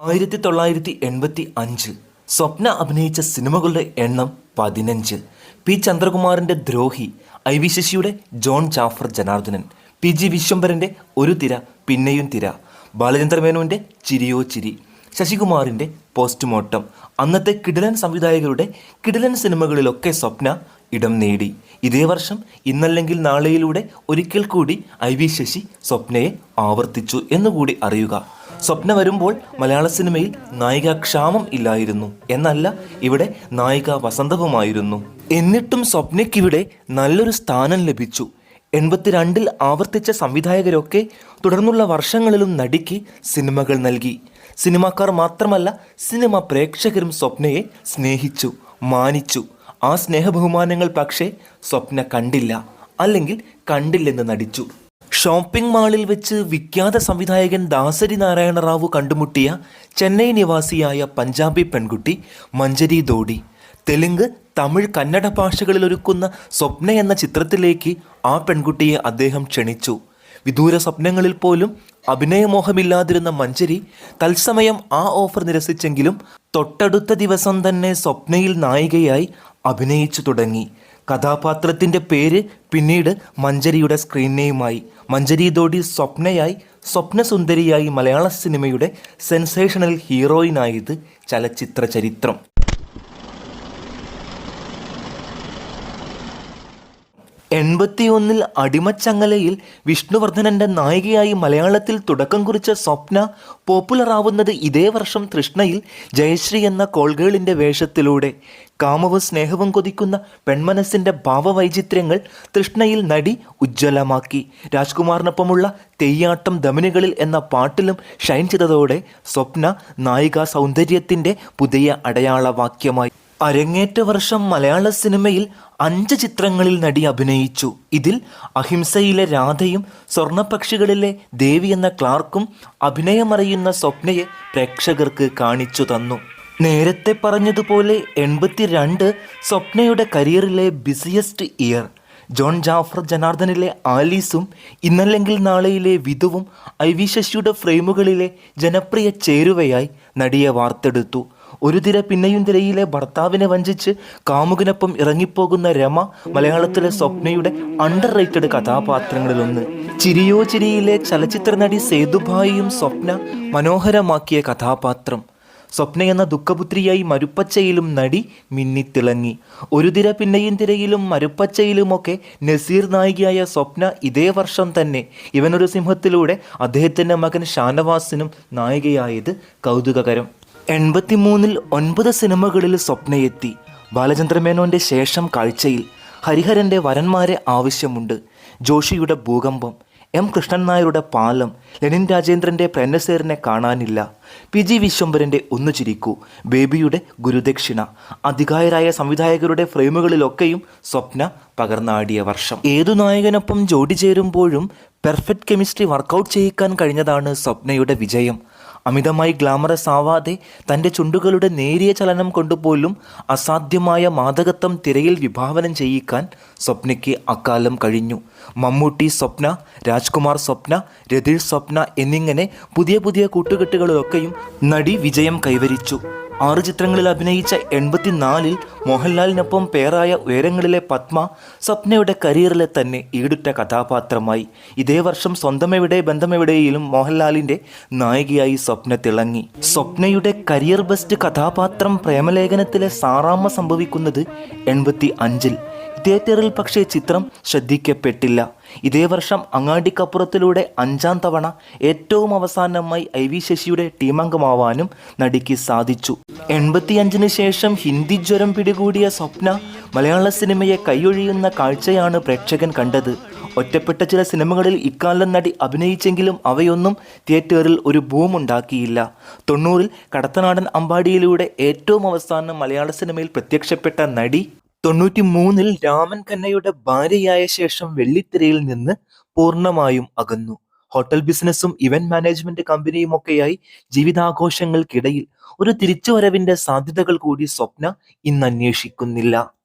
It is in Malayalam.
ആയിരത്തി തൊള്ളായിരത്തി എൺപത്തി അഞ്ച് സ്വപ്ന അഭിനയിച്ച സിനിമകളുടെ എണ്ണം പതിനഞ്ച് പി ചന്ദ്രകുമാറിന്റെ ദ്രോഹി ഐ വി ശശിയുടെ John Jaffer Janardhanan P G വിശ്വംഭരന്റെ ഒരു തിര പിന്നെയും തിര ബാലചന്ദ്ര മേനോന്റെ ചിരിയോ ചിരി ശശികുമാറിന്റെ പോസ്റ്റ്മോർട്ടം അന്നത്തെ കിടിലൻ സംവിധായകരുടെ കിടിലൻ സിനിമകളിലൊക്കെ സ്വപ്ന ഇടം നേടി. ഇതേ വർഷം ഇന്നല്ലെങ്കിൽ നാളെയിലൂടെ ഒരിക്കൽ കൂടി ഐ വി ശശി സ്വപ്നയെ ആവർത്തിച്ചു എന്നുകൂടി അറിയുക. സ്വപ്ന വരുമ്പോൾ മലയാള സിനിമയിൽ നായിക ക്ഷാമം ഇല്ലായിരുന്നു. എന്നല്ല ഇവിടെ നായിക വസന്തവുമായിരുന്നു. എന്നിട്ടും സ്വപ്നയ്ക്കിവിടെ നല്ലൊരു സ്ഥാനം ലഭിച്ചു. എൺപത്തിരണ്ടിൽ ആവർത്തിച്ച സംവിധായകരൊക്കെ തുടർന്നുള്ള വർഷങ്ങളിലും നടിക്ക് സിനിമകൾ നൽകി. സിനിമാക്കാർ മാത്രമല്ല സിനിമ പ്രേക്ഷകരും സ്വപ്നയെ സ്നേഹിച്ചു മാനിച്ചു. ആ സ്നേഹബഹുമാനങ്ങൾ പക്ഷേ സ്വപ്ന കണ്ടില്ല അല്ലെങ്കിൽ കണ്ടില്ലെന്ന് നടിച്ചു. ഷോപ്പിംഗ് മാളിൽ വെച്ച് വിഖ്യാത സംവിധായകൻ ദാസരി നാരായണ റാവു കണ്ടുമുട്ടിയ ചെന്നൈ നിവാസിയായ പഞ്ചാബി പെൺകുട്ടി മഞ്ജരി ദോഡി തെലുങ്ക് തമിഴ് കന്നഡ ഭാഷകളിൽ ഒരുക്കുന്ന സ്വപ്ന എന്ന ചിത്രത്തിലേക്ക് ആ പെൺകുട്ടിയെ അദ്ദേഹം ക്ഷണിച്ചു. വിദൂര സ്വപ്നങ്ങളിൽ പോലും അഭിനയമോഹമില്ലാതിരുന്ന മഞ്ജരി തത്സമയം ആ ഓഫർ നിരസിച്ചെങ്കിലും തൊട്ടടുത്ത ദിവസം തന്നെ സ്വപ്നയിൽ നായികയായി അഭിനയിച്ചു തുടങ്ങി. കഥാപാത്രത്തിന്റെ പേര് പിന്നീട് മഞ്ജരിയുടെ സ്ക്രീൻ നെയിമായി. മഞ്ജരി ദോടി സ്വപ്നയായി സ്വപ്നസുന്ദരിയായി മലയാള സിനിമയുടെ സെൻസേഷണൽ ഹീറോയിനായത് ചലച്ചിത്ര ചരിത്രം എൺപത്തിയൊന്നിൽ അടിമച്ചങ്ങലയിൽ വിഷ്ണുവർദ്ധനന്റെ നായികയായി മലയാളത്തിൽ തുടക്കം കുറിച്ച സ്വപ്ന പോപ്പുലറാവുന്നത് ഇതേ വർഷം തൃഷ്ണയിൽ ജയശ്രീ എന്ന കോൾഗേളിന്റെ വേഷത്തിലൂടെ. കാമവും സ്നേഹവും കൊതിക്കുന്ന പെൺമനസ്സിന്റെ ഭാവവൈചിത്ര്യങ്ങൾ തൃഷ്ണയിൽ നടി ഉജ്ജ്വലമാക്കി. രാജ്കുമാറിനൊപ്പമുള്ള തെയ്യാട്ടം ദമനികളിൽ എന്ന പാട്ടിലും ഷൈൻ ചെയ്തതോടെ സ്വപ്ന നായിക സൗന്ദര്യത്തിന്റെ പുതിയ അടയാളവാക്യമായി. അരങ്ങേറ്റ വർഷം മലയാള സിനിമയിൽ അഞ്ച് ചിത്രങ്ങളിൽ നടി അഭിനയിച്ചു. ഇതിൽ അഹിംസയിലെ രാധയും സ്വർണപക്ഷികളിലെ ദേവി എന്ന ക്ലാർക്കും അഭിനയമറിയുന്ന സ്വപ്നയെ പ്രേക്ഷകർക്ക് കാണിച്ചു തന്നു. നേരത്തെ പറഞ്ഞതുപോലെ എൺപത്തിരണ്ട് സ്വപ്നയുടെ കരിയറിലെ ബിസിയസ്റ്റ് ഇയർ. ജോൺ ജാഫർ ജനാർദ്ദനിലെ ആലീസും ഇന്നല്ലെങ്കിൽ നാളെയിലെ വിധുവും ഐ വി ശശിയുടെ ഫ്രെയിമുകളിലെ ജനപ്രിയ ചേരുവയായി നടിയെ വാർത്തെടുത്തു. ഒരു തിര പിന്നെയും തിരയിലെ ഭർത്താവിനെ വഞ്ചിച്ച് കാമുകനൊപ്പം ഇറങ്ങിപ്പോകുന്ന രമ മലയാളത്തിലെ സ്വപ്നയുടെ അണ്ടർ റേറ്റഡ് കഥാപാത്രങ്ങളിലൊന്ന്. ചിരിയോ ചിരിയിലെ ചലച്ചിത്ര നടി സേതുഭായിയും സ്വപ്ന മനോഹരമാക്കിയ കഥാപാത്രം. സ്വപ്ന എന്ന ദുഃഖപുത്രിയായി മരുപ്പച്ചയിലും നടി മിന്നിത്തിളങ്ങി. ഒരു തിര പിന്നെയും തിരയിലും മരുപ്പച്ചയിലുമൊക്കെ നസീർ നായികയായ സ്വപ്ന ഇതേ വർഷം തന്നെ ഇവനൊരു സിംഹത്തിലൂടെ അദ്ദേഹത്തിന്റെ മകൻ ഷാനവാസിനും നായികയായത് കൗതുകകരം. എൺപത്തിമൂന്നിൽ ഒൻപത് സിനിമകളിൽ സ്വപ്നയെത്തി. ബാലചന്ദ്രമേനോന്റെ ശേഷം കാഴ്ചയിൽ ഹരിഹരന്റെ വരന്മാരെ ആവശ്യമുണ്ട്. ജോഷിയുടെ ഭൂകമ്പം എം കൃഷ്ണൻ നായരുടെ പാലം ലെനിൻ രാജേന്ദ്രന്റെ പ്രന്നസേറിനെ കാണാനില്ല. പി ജി വിശ്വംഭരന്റെ ഒന്നു ചിരിക്കൂ ബേബിയുടെ ഗുരുദക്ഷിണ. അധികായരായ സംവിധായകരുടെ ഫ്രെയിമുകളിലൊക്കെയും സ്വപ്ന പകർന്നാടിയ വർഷം. ഏതു നായകനൊപ്പം ജോഡി ചേരുമ്പോഴും പെർഫെക്റ്റ് കെമിസ്ട്രി വർക്കൗട്ട് ചെയ്യിക്കാൻ കഴിഞ്ഞതാണ് സ്വപ്നയുടെ വിജയം. അമിതമായി ഗ്ലാമറസ് ആവാതെ തന്റെ ചുണ്ടുകളുടെ നേരിയ ചലനം കൊണ്ടുപോലും അസാധ്യമായ മാതകത്വം തിരയിൽ വിഭാവനം ചെയ്യിക്കാൻ സ്വപ്നയ്ക്ക് അക്കാലം കഴിഞ്ഞു. മമ്മൂട്ടി സ്വപ്ന രാജ്കുമാർ സ്വപ്ന രതീഷ് സ്വപ്ന എന്നിങ്ങനെ പുതിയ പുതിയ കൂട്ടുകെട്ടുകളിലൊക്കെയും നടി വിജയം കൈവരിച്ചു. ആറ് ചിത്രങ്ങളിൽ അഭിനയിച്ച എൺപത്തിനാലിൽ മോഹൻലാലിനൊപ്പം പേരായ ഉയരങ്ങളിലെ പത്മ സ്വപ്നയുടെ കരിയറിലെ തന്നെ ഈടുറ്റ കഥാപാത്രമായി. ഇതേ വർഷം സ്വന്തമെവിടെ ബന്ധമെവിടെയിലും മോഹൻലാലിന്റെ നായികയായി സ്വപ്ന തിളങ്ങി. സ്വപ്നയുടെ കരിയർ ബെസ്റ്റ് കഥാപാത്രം പ്രേമലേഖനത്തിലെ സാറാമ്മ സംഭവിക്കുന്നത് എൺപത്തി അഞ്ചിൽ തിയേറ്ററിൽ പക്ഷേ ചിത്രം ശ്രദ്ധിക്കപ്പെട്ടില്ല. ഇതേ വർഷം അങ്ങാടിക്കപ്പുറത്തിലൂടെ അഞ്ചാം തവണ ഏറ്റവും അവസാനമായി ഐ വി ശശിയുടെ ടീമംഗമാവാനും നടിക്ക് സാധിച്ചു. എൺപത്തിയഞ്ചിന് ശേഷം ഹിന്ദി ജ്വരം പിടികൂടിയ സ്വപ്ന മലയാള സിനിമയെ കൈയൊഴിയുന്ന കാഴ്ചയാണ് പ്രേക്ഷകൻ കണ്ടത്. ഒറ്റപ്പെട്ട ചില സിനിമകളിൽ ഇക്കാലം നടി അഭിനയിച്ചെങ്കിലും അവയൊന്നും തിയേറ്ററിൽ ഒരു ബൂം ഉണ്ടാക്കിയില്ല തൊണ്ണൂറിൽ കടത്തനാടൻ അമ്പാടിയിലൂടെ ഏറ്റവും അവസാനം മലയാള സിനിമയിൽ പ്രത്യക്ഷപ്പെട്ട നടി തൊണ്ണൂറ്റി മൂന്നിൽ രാമൻ കന്നയുടെ ഭാര്യയായ ശേഷം വെള്ളിത്തിരയിൽ നിന്ന് പൂർണമായും അകന്നു. ഹോട്ടൽ ബിസിനസ്സും ഇവന്റ് മാനേജ്മെന്റ് കമ്പനിയും ഒക്കെയായി ജീവിതാഘോഷങ്ങൾക്കിടയിൽ ഒരു തിരിച്ചുവരവിന്റെ സാധ്യതകൾ കൂടി സ്വപ്ന ഇന്ന് അന്വേഷിക്കുന്നില്ല.